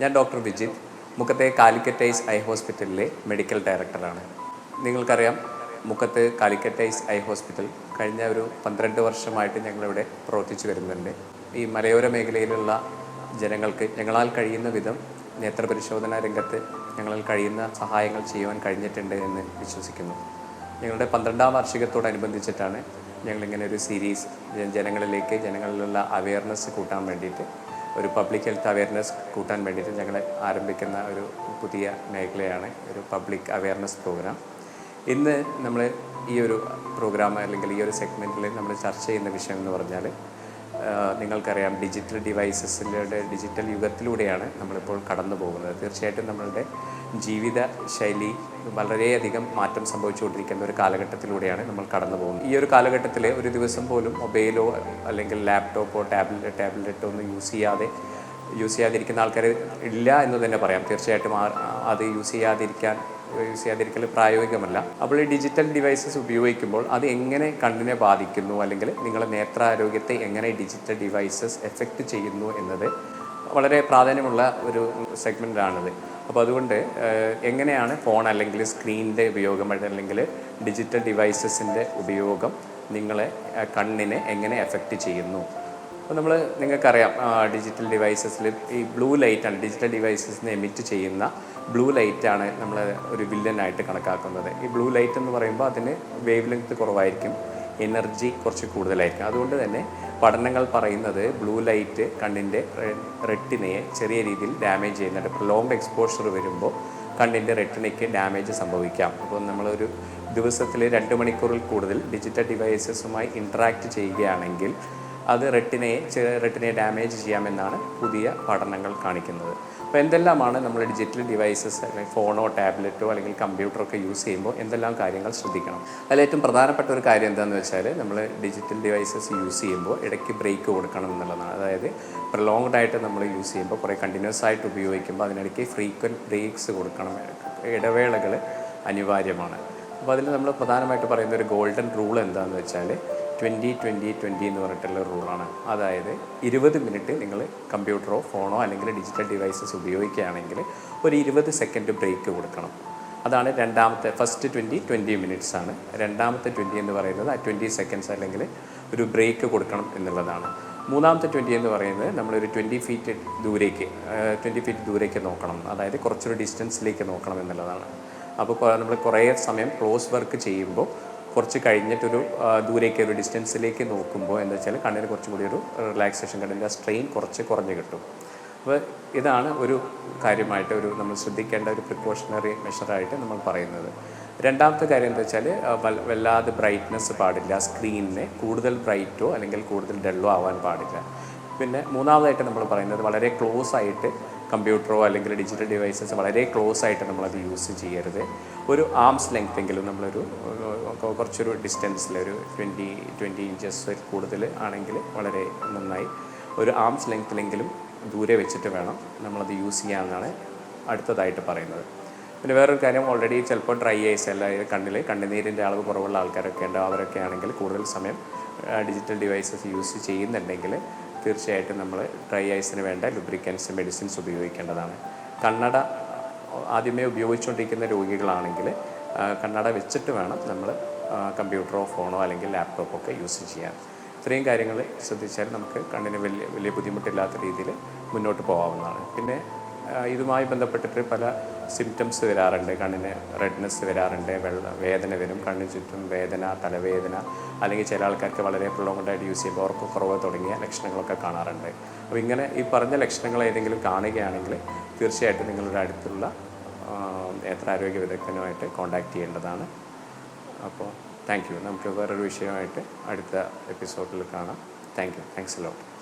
ഞാൻ ഡോക്ടർ വിജിത് മുഖത്തെ കാലിക്കറ്റൈസ് ഐ ഹോസ്പിറ്റലിലെ മെഡിക്കൽ ഡയറക്ടറാണ്. നിങ്ങൾക്കറിയാം മുക്കത്ത് കാലിക്കറ്റൈസ് ഐ ഹോസ്പിറ്റൽ കഴിഞ്ഞ ഒരു പന്ത്രണ്ട് വർഷമായിട്ട് ഞങ്ങളിവിടെ പ്രവർത്തിച്ചു വരുന്നുണ്ട്. ഈ മലയോര മേഖലയിലുള്ള ജനങ്ങൾക്ക് ഞങ്ങളാൽ കഴിയുന്ന വിധം നേത്രപരിശോധന രംഗത്ത് ഞങ്ങളാൽ കഴിയുന്ന സഹായങ്ങൾ ചെയ്യുവാൻ കഴിഞ്ഞിട്ടുണ്ട് എന്ന് വിശ്വസിക്കുന്നു. ഞങ്ങളുടെ പന്ത്രണ്ടാം വാർഷികത്തോടനുബന്ധിച്ചിട്ടാണ് ഞങ്ങളിങ്ങനെ ഒരു സീരീസ് ജനങ്ങളിലേക്ക് ജനങ്ങളിലുള്ള അവയർനെസ് കൂട്ടാൻ വേണ്ടിയിട്ട് ഒരു പബ്ലിക് ഹെൽത്ത് അവയർനെസ് കൂട്ടാൻ വേണ്ടിയിട്ട് ഞങ്ങൾ ആരംഭിക്കുന്ന ഒരു പുതിയ മേഖലയാണ് ഒരു പബ്ലിക് അവയർനെസ് പ്രോഗ്രാം ഇന്ന് നമ്മൾ ഈ ഒരു പ്രോഗ്രാം അല്ലെങ്കിൽ ഈ ഒരു സെഗ്മെന്റിൽ നമ്മൾ ചർച്ച ചെയ്യുന്ന വിഷയം എന്ന് പറഞ്ഞാൽ നിങ്ങൾക്കറിയാം ഡിജിറ്റൽ ഡിവൈസസിലൂടെ ഡിജിറ്റൽ യുഗത്തിലൂടെയാണ് നമ്മളിപ്പോൾ കടന്നു പോകുന്നത്. തീർച്ചയായിട്ടും നമ്മളുടെ ജീവിത ശൈലി വളരെയധികം മാറ്റം സംഭവിച്ചുകൊണ്ടിരിക്കുന്ന ഒരു കാലഘട്ടത്തിലൂടെയാണ് നമ്മൾ കടന്നു പോകുന്നത്. ഈ ഒരു കാലഘട്ടത്തിൽ ഒരു ദിവസം പോലും മൊബൈലോ അല്ലെങ്കിൽ ലാപ്ടോപ്പോ ടാബ്ലറ്റ് ടാബ്ലറ്റോ ഒന്നും യൂസ് ചെയ്യാതെ യൂസ് ചെയ്യാതിരിക്കുന്ന ആൾക്കാർ ഇല്ല എന്ന് തന്നെ പറയാം. തീർച്ചയായിട്ടും അത് യൂസ് ചെയ്യാതിരിക്കാൻ യൂസ് ചെയ്യാതിരിക്കൽ പ്രായോഗികമല്ല. അപ്പോൾ ഈ ഡിജിറ്റൽ ഡിവൈസസ് ഉപയോഗിക്കുമ്പോൾ അത് എങ്ങനെ കണ്ണിനെ ബാധിക്കുന്നു അല്ലെങ്കിൽ നിങ്ങളുടെ നേത്രാരോഗ്യത്തെ എങ്ങനെ ഡിജിറ്റൽ ഡിവൈസസ് എഫക്റ്റ് ചെയ്യുന്നു എന്നത് വളരെ പ്രാധാന്യമുള്ള ഒരു സെഗ്മെന്റാണിത് അപ്പോൾ അതുകൊണ്ട് എങ്ങനെയാണ് ഫോൺ അല്ലെങ്കിൽ സ്ക്രീനിന്റെ ഉപയോഗം അല്ലെങ്കിൽ ഡിജിറ്റൽ ഡിവൈസസിന്റെ ഉപയോഗം നിങ്ങളെ കണ്ണിനെ എങ്ങനെ എഫക്റ്റ് ചെയ്യുന്നു? അപ്പോൾ നമ്മൾ നിങ്ങൾക്കറിയാം ഡിജിറ്റൽ ഡിവൈസസിൽ ഈ ബ്ലൂ ലൈറ്റാണ് ഡിജിറ്റൽ ഡിവൈസസിന് എമിറ്റ് ചെയ്യുന്ന ബ്ലൂ ലൈറ്റാണ് നമ്മൾ ഒരു വില്ലനായിട്ട് കണക്കാക്കുന്നത്. ഈ ബ്ലൂ ലൈറ്റ് എന്ന് പറയുമ്പോൾ അതിന് വേവ് ലെങ്ത് കുറവായിരിക്കും എനർജി കുറച്ച് കൂടുതലായിരിക്കും. അതുകൊണ്ട് തന്നെ പഠനങ്ങൾ പറയുന്നത് ബ്ലൂ ലൈറ്റ് കണ്ണിന്റെ റെട്ടിനയെ ചെറിയ രീതിയിൽ ഡാമേജ് ചെയ്യുന്നുണ്ട്. ഇപ്പോൾ ലോങ് എക്സ്പോഷർ വരുമ്പോൾ കണ്ണിന്റെ റെട്ടിനയ്ക്ക് ഡാമേജ് സംഭവിക്കാം. അപ്പോൾ നമ്മളൊരു ദിവസത്തിൽ രണ്ട് മണിക്കൂറിൽ കൂടുതൽ ഡിജിറ്റൽ ഡിവൈസസുമായി ഇൻട്രാക്ട് ചെയ്യുകയാണെങ്കിൽ അത് റെട്ടിനയെ റെട്ടിനയെ ഡാമേജ് ചെയ്യാമെന്നാണ് പുതിയ പഠനങ്ങൾ കാണിക്കുന്നത്. അപ്പോൾ എന്തെല്ലാമാണ് നമ്മൾ ഡിജിറ്റൽ ഡിവൈസസ് അല്ലെങ്കിൽ ഫോണോ ടാബ്ലറ്റോ അല്ലെങ്കിൽ കമ്പ്യൂട്ടറോ ഒക്കെ യൂസ് ചെയ്യുമ്പോൾ എന്തെല്ലാം കാര്യങ്ങൾ ശ്രദ്ധിക്കണം? അതിൽ ഏറ്റവും പ്രധാനപ്പെട്ട ഒരു കാര്യം എന്താണെന്ന് വെച്ചാൽ നമ്മൾ ഡിജിറ്റൽ ഡിവൈസസ് യൂസ് ചെയ്യുമ്പോൾ ഇടയ്ക്ക് ബ്രേക്ക് കൊടുക്കണം എന്നുള്ളതാണ്. അതായത് പ്രൊലോങ്ഡ് ആയിട്ട് നമ്മൾ യൂസ് ചെയ്യുമ്പോൾ കുറേ കണ്ടിന്യൂസ് ആയിട്ട് ഉപയോഗിക്കുമ്പോൾ അതിനിടയ്ക്ക് ഫ്രീക്വന്റ് ബ്രേക്സ് കൊടുക്കണം. ഇടവേളകൾ അനിവാര്യമാണ്. അപ്പോൾ അതിൽ നമ്മൾ പ്രധാനമായിട്ട് പറയുന്ന ഒരു ഗോൾഡൻ റൂൾ എന്താണെന്ന് വെച്ചാൽ ട്വന്റി ട്വന്റി ട്വന്റി എന്ന് പറഞ്ഞിട്ടുള്ള റൂളാണ് അതായത് ഇരുപത് മിനിറ്റ് നിങ്ങൾ കമ്പ്യൂട്ടറോ ഫോണോ അല്ലെങ്കിൽ ഡിജിറ്റൽ ഡിവൈസസ് ഉപയോഗിക്കുകയാണെങ്കിൽ ഒരു ഇരുപത് സെക്കൻഡ് ബ്രേക്ക് കൊടുക്കണം. അതാണ് രണ്ടാമത്തെ ഫസ്റ്റ് ട്വന്റി ട്വന്റി മിനിറ്റ്സ് ആണ്. രണ്ടാമത്തെ ട്വന്റി എന്ന് പറയുന്നത് ആ ട്വന്റി സെക്കൻഡ്സ് അല്ലെങ്കിൽ ഒരു ബ്രേക്ക് കൊടുക്കണം എന്നുള്ളതാണ്. മൂന്നാമത്തെ ട്വന്റി എന്ന് പറയുന്നത് നമ്മളൊരു ട്വന്റി ഫീറ്റ് ദൂരേക്ക് ട്വന്റി ഫീറ്റ് ദൂരേക്ക് നോക്കണം. അതായത് കുറച്ചൊരു ഡിസ്റ്റൻസിലേക്ക് നോക്കണം എന്നുള്ളതാണ്. അപ്പോൾ നമ്മൾ കുറേ സമയം ക്ലോസ് വർക്ക് ചെയ്യുമ്പോൾ കുറച്ച് കഴിഞ്ഞിട്ടൊരു ദൂരേക്ക് ഒരു ഡിസ്റ്റൻസിലേക്ക് നോക്കുമ്പോൾ എന്താ വെച്ചാൽ കണ്ണിന് കുറച്ചും കൂടി ഒരു റിലാക്സേഷൻ കണ്ണിന്റെ സ്ട്രെയിൻ കുറച്ച് കുറഞ്ഞ് കിട്ടും. അപ്പോൾ ഇതാണ് ഒരു കാര്യമായിട്ട് ഒരു നമ്മൾ ശ്രദ്ധിക്കേണ്ട ഒരു പ്രിക്കോഷണറി മെഷറായിട്ട് നമ്മൾ പറയുന്നത്. രണ്ടാമത്തെ കാര്യം എന്താ വെച്ചാൽ വല്ലാതെ ബ്രൈറ്റ്നസ് പാടില്ല. സ്ക്രീനിന് കൂടുതൽ ബ്രൈറ്റോ അല്ലെങ്കിൽ കൂടുതൽ ഡള്ളോ ആവാൻ പാടില്ല. പിന്നെ മൂന്നാമതായിട്ട് നമ്മൾ പറയുന്നത് വളരെ ക്ലോസ് ആയിട്ട് കമ്പ്യൂട്ടറോ അല്ലെങ്കിൽ ഡിജിറ്റൽ ഡിവൈസസ് വളരെ ക്ലോസ് ആയിട്ട് നമ്മളത് യൂസ് ചെയ്യരുത്. ഒരു ആംസ് ലെങ്ത് എങ്കിലും നമ്മളൊരു കുറച്ചൊരു ഡിസ്റ്റൻസിൽ ഒരു ട്വന്റി ട്വന്റി ഇഞ്ചസ് കൂടുതൽ ആണെങ്കിൽ വളരെ നന്നായി. ഒരു ആംസ് ലെങ്ത്തിലെങ്കിലും ദൂരെ വെച്ചിട്ട് വേണം നമ്മളത് യൂസ് ചെയ്യാമെന്നാണ് അടുത്തതായിട്ട് പറയുന്നത്. പിന്നെ വേറൊരു കാര്യം ഓൾറെഡി ചിലപ്പോൾ ഡ്രൈ ഐസ് അല്ല കണ്ണിൽ കണ്ണുനീരിന്റെ അളവ് കുറവുള്ള ആൾക്കാരൊക്കെ ഉണ്ട് അവരൊക്കെ ആണെങ്കിൽ കൂടുതൽ സമയം ഡിജിറ്റൽ ഡിവൈസസ് യൂസ് ചെയ്യുന്നുണ്ടെങ്കിൽ തീർച്ചയായിട്ടും നമ്മൾ ഡ്രൈ ഐസിന് വേണ്ട ലുബ്രിക്കൻസ് മെഡിസിൻസ് ഉപയോഗിക്കേണ്ടതാണ്. കണ്ണട ആദ്യമേ ഉപയോഗിച്ചുകൊണ്ടിരിക്കുന്ന രോഗികളാണെങ്കിൽ കണ്ണട വെച്ചിട്ട് വേണം നമ്മൾ കമ്പ്യൂട്ടറോ ഫോണോ അല്ലെങ്കിൽ ലാപ്ടോപ്പോ ഒക്കെ യൂസ് ചെയ്യാൻ. ഇത്രയും കാര്യങ്ങൾ ശ്രദ്ധിച്ചാൽ നമുക്ക് കണ്ണിന് വലിയ വലിയ ബുദ്ധിമുട്ടില്ലാത്ത രീതിയിൽ മുന്നോട്ട് പോകാവുന്നതാണ്. പിന്നെ ഇതുമായി ബന്ധപ്പെട്ടിട്ട് പല സിംറ്റംസ് വരാറുണ്ട് കണ്ണിന് റെഡ്നെസ് വരാറുണ്ട് വെള്ള വേദന വരും കണ്ണിന് ചുറ്റും വേദന തലവേദന അല്ലെങ്കിൽ ചില ആൾക്കാർക്ക് വളരെ പ്രൊളോങ്ഡായിട്ട് യൂസ് ചെയ്യുമ്പോൾ ഉറക്കക്കുറവ് തുടങ്ങിയ ലക്ഷണങ്ങളൊക്കെ കാണാറുണ്ട്. അപ്പോൾ ഇങ്ങനെ ഈ പറഞ്ഞ ലക്ഷണങ്ങൾ ഏതെങ്കിലും കാണുകയാണെങ്കിൽ തീർച്ചയായിട്ടും നിങ്ങളുടെ അടുത്തുള്ള നേത്രാരോഗ്യ വിദഗ്ധനുമായിട്ട് കോൺടാക്റ്റ് ചെയ്യേണ്ടതാണ്. അപ്പോൾ താങ്ക് യു നമുക്ക് വേറൊരു വിഷയമായിട്ട് അടുത്ത എപ്പിസോഡിൽ കാണാം. Thank you thanks lot